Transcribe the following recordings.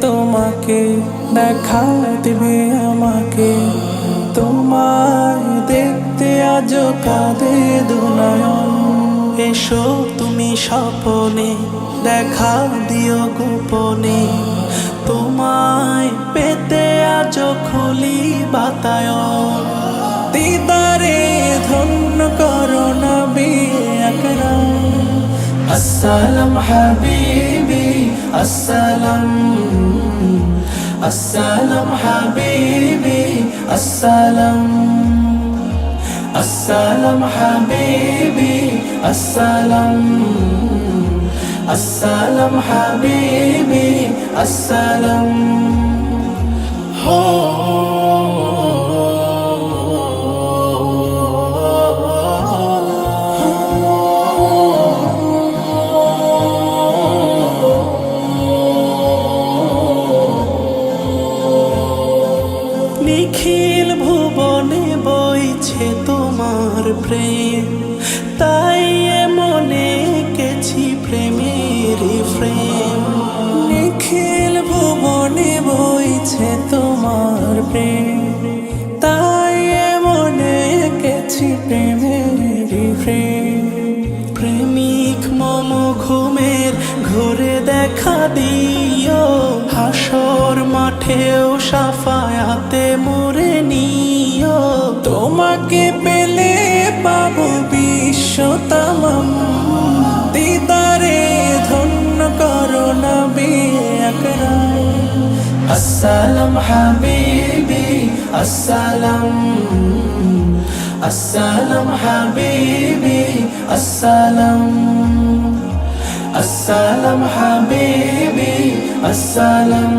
তোমাকে দেখা দেবে আমাকে। তোমায় দেখতে আজ কাঁদে দুনয়ন। এসো তুমি স্বপনে, দেখা দিও গোপনে। তোমায় পেতে আজ খুলি বাতায়ন। দিদারে ধন্য করো নবী আকরাম আসসালাম হাবিবি। আসসালাম আসসালাম হাবিবি আসসালাম আসসালাম হাবিবি আসসালাম আসসালাম হাবিবি আসসালাম হো তোমার প্রেম, তাই মনে কেছি প্রেমের প্রেম নিখিল ভুবনে বইছে তোমার প্রেম, তাই মনে কেছি প্রেমের প্রেম প্রেমিক মম ঘুমের ঘুরে দেখা দিও, হাসর মাঠেও সাফায়াতে মরে নিও। তোমাকে পেলে আসসালাম হাবিবি আসসালাম আসসালাম হাবিবি আসসালাম আসসালাম হাবিবি আসসালাম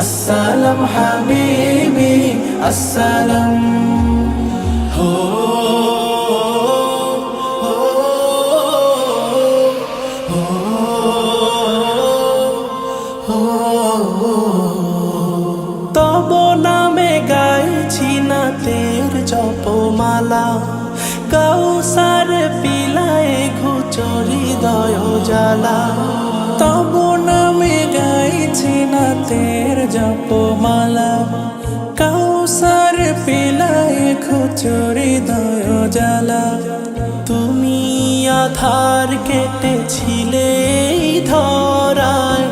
আসসালাম হাবিবি আসসালাম তব নামে গাইছি না তের জপমালা। কৌসার পিলায় ঘুচরি দয় জালা তব নামে গাইছি না তের জপমালা। কৌসার পিলায় ঘুচরি দয় জালা তুমি আধার কেটেছিলে ধরায়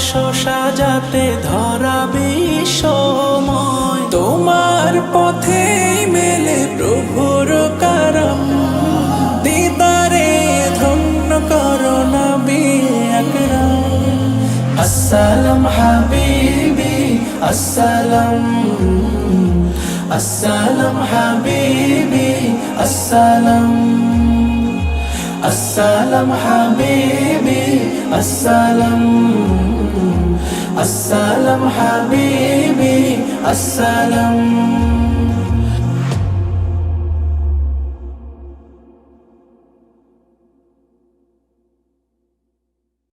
এসো সাজাতে ধরাবে সময় তোমার পথে মেলে প্রভুর কারম দিদারে ধন্য করো নবী আকরাম। আসসালাম হাবিবি, আসসালাম। আসসালাম হাবিবি, আসসালাম। আসসালাম হাবিবি, আসসালাম। আসসালাম হাবিবি আসসালাম